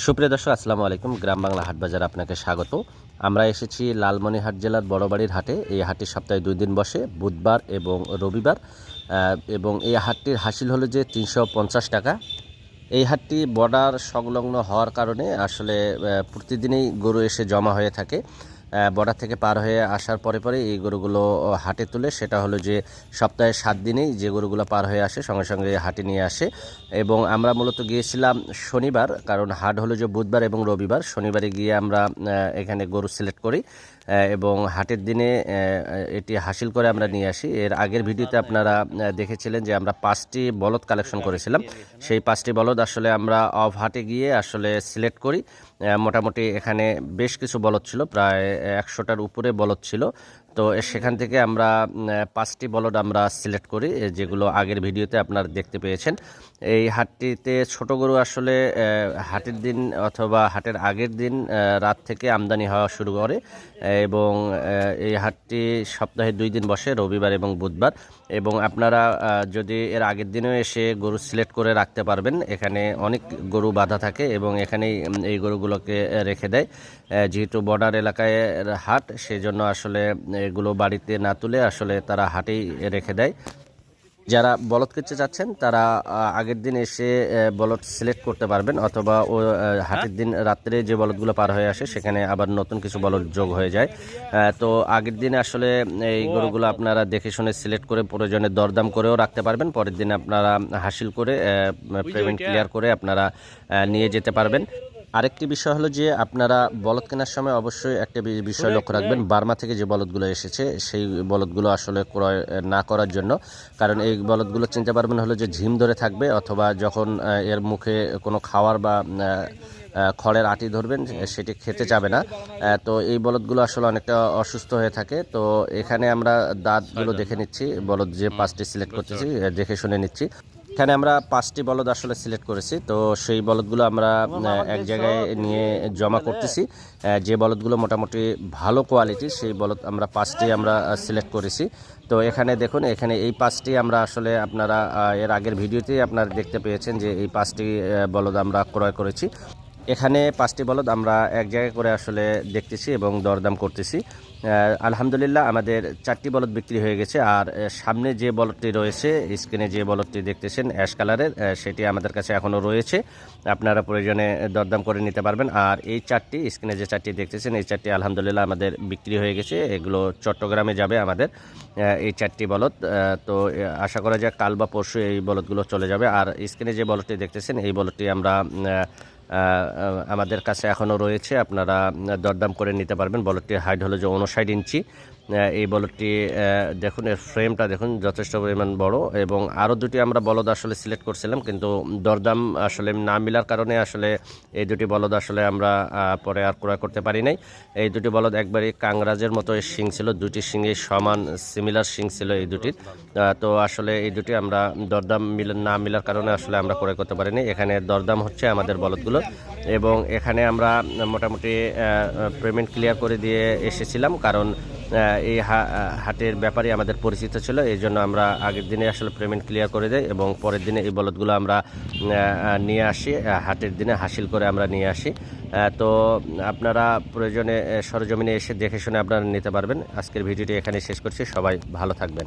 সুপ্রিয় দর্শক, আসসালামু আলাইকুম। গ্রাম বাংলা হাট বাজার আপনাকে স্বাগত। আমরা এসেছি লালমনিহাট জেলার বড়বাড়ির হাটে। এই হাটটি সপ্তাহে দুই দিন বসে, বুধবার এবং রবিবার। এবং এই হাটটির হাসিল হলো যে তিনশো পঞ্চাশ টাকা। এই হাটটি বর্ডার সংলগ্ন হওয়ার কারণে আসলে প্রতিদিনই গরু এসে জমা হয়ে থাকে। বর্ডার থেকে পার হয়ে আসার পরে পরে এই গরুগুলো হাটে তুলে, সেটা হলো যে সপ্তাহে সাত দিনেই যে গরুগুলো পার হয়ে আসে, সঙ্গে সঙ্গে হাটে নিয়ে আসে। এবং আমরা মূলত গিয়েছিলাম শনিবার, কারণ হাট হলো যে বুধবার এবং রবিবার। শনিবারে গিয়ে আমরা এখানে গরু সিলেক্ট করি এবং হাটের দিনে এটি হাসিল করে আমরা নিয়ে আসি। এর আগের ভিডিওতে আপনারা দেখেছিলেন যে আমরা পাঁচটি বলদ কালেকশন করেছিলাম। সেই পাঁচটি বলদ আসলে আমরা অফ হাটে গিয়ে আসলে সিলেক্ট করি। মোটামুটি এখানে বেশ কিছু বলদ ছিল, প্রায় একশোটার উপরে বলদ ছিল। তো সেখান থেকে আমরা পাঁচটি বলদ আমরা সিলেক্ট করি যেগুলো আগের ভিডিওতে আপনারা দেখতে পেয়েছেন। এই হাটটিতে ছোট গরু আসলে হাটের দিন অথবা হাটের আগের দিন রাত থেকে আমদানি হওয়া শুরু করে, এবং এই হাটটি সপ্তাহে দুই দিন বসে, রবিবার এবং বুধবার। এবং আপনারা যদি এর আগের দিনেও এসে গরু সিলেক্ট করে রাখতে পারবেন, এখানে অনেক গরু বাঁধা থাকে এবং এখানেই এই গরুগুলোকে রেখে দেয়। যেহেতু বর্ডার এলাকায় হাট, সেজন্য আসলে এগুলো বাড়িতে না তুলে আসলে তারা হাটেই রেখে দেয়। যারা বলদ কিনতে চাচ্ছেন তারা আগের দিন এসে বলদ সিলেক্ট করতে পারবেন অথবা ও হাটের দিন রাত্রে যে বলদগুলো পার হয়ে আসে সেখানে আবার নতুন কিছু বলদ যোগ হয়ে যায়। তো আগের দিনে আসলে এই গরুগুলো আপনারা দেখে শুনে সিলেক্ট করে প্রয়োজনে দরদাম করেও রাখতে পারবেন। পরের দিন আপনারা হাসিল করে পেমেন্ট ক্লিয়ার করে আপনারা নিয়ে যেতে পারবেন। আরেকটি বিষয় হলো যে আপনারা বলদ কেনার সময় অবশ্যই একটা বিষয় লক্ষ্য রাখবেন বার্মা থেকে যে বলদগুলো এসেছে সেই বলদগুলো আসলে ক্রয় না করার জন্য। কারণ এই বলদগুলো চিনতে পারবেন হলো যে ঝিম ধরে থাকবে অথবা যখন এর মুখে কোনো খাওয়ার বা খড়ের আটি ধরবেন সেটি খেতে চাবে না। তো এই বলদগুলো আসলে অনেকটা অসুস্থ হয়ে থাকে। তো এখানে আমরা দাঁতগুলো দেখে নিচ্ছি বলদ যে পাঁচটি সিলেক্ট করতেছি দেখে শুনে নিচ্ছি। এখানে আমরা পাঁচটি বলদ আসলে সিলেক্ট করেছি তো সেই বলদগুলো আমরা এক জায়গায় নিয়ে জমা করতেছি। যে বলদগুলো মোটামুটি ভালো কোয়ালিটি সেই বলদ আমরা পাঁচটি আমরা সিলেক্ট করেছি। তো এখানে দেখুন এখানে এই পাঁচটি আমরা আসলে আপনারা এর আগের ভিডিওতেই আপনারা দেখতে পেয়েছেন যে এই পাঁচটি বলদ আমরা ক্রয় করেছি। এখানে পাঁচটি বলদ আমরা এক জায়গায় করে আসলে দেখতেছি এবং দরদাম করতেছি। আলহামদুলিল্লাহ আমাদের চারটি বলদ বিক্রি হয়ে গেছে আর সামনে যে বলদটি রয়েছে, স্ক্রিনে যে বলদটি দেখতেছেন অ্যাশ কালারের সেটি আমাদের কাছে এখনও রয়েছে। আপনারা প্রয়োজনে দরদাম করে নিতে পারবেন। আর এই চারটি, স্ক্রিনে যে চারটি দেখতেছেন, এই চারটি আলহামদুলিল্লাহ আমাদের বিক্রি হয়ে গেছে। এগুলো চট্টগ্রামে যাবে আমাদের এই চারটি বলদ। তো আশা করা যায় কাল বা পরশু এই বলদগুলো চলে যাবে। আর, স্ক্রিনে যে বলদটি দেখতেছেন, এই বলদটি আমরা আমাদের কাছে এখনও রয়েছে। আপনারা দরদাম করে নিতে পারবেন। বলটির হাইট হলো যে উনষাট ইঞ্চি। এই বলটি দেখুন, এর ফ্রেমটা দেখুন, যথেষ্ট পরিমাণ বড় এবং আরও দুটি আমরা বলদ আসলে সিলেক্ট করছিলাম, কিন্তু দরদাম আসলে না মিলার কারণে আসলে এই দুটি বলদ আসলে আমরা পরে আর ক্রয় করতে পারি নাই। এই দুটি বলদ একবারই কাংরাজের মতো শিং ছিল, দুটি শিঙে সমান সিমিলার শিং ছিল এই দুটির। তো আসলে এই দুটি আমরা দরদাম মিল, না মিলার কারণে আসলে আমরা ক্রয় করতে পারিনি এখানে দরদাম হচ্ছে আমাদের বলদগুলো এবং এখানে আমরা মোটামুটি পেমেন্ট ক্লিয়ার করে দিয়ে এসেছিলাম, কারণ এই হাটের ব্যাপারে আমাদের পরিচিত ছিল। এই জন্য আমরা আগের দিনে আসলে পেমেন্ট ক্লিয়ার করে দেয় এবং পরের দিনে এই বলদগুলো আমরা নিয়ে আসি হাটের দিনে হাসিল করে আমরা নিয়ে আসি। তো আপনারা প্রয়োজনে সরজমিনে এসে দেখে শুনে আপনারা নিতে পারবেন। আজকের ভিডিওটি এখানে শেষ করছি। সবাই ভালো থাকবেন।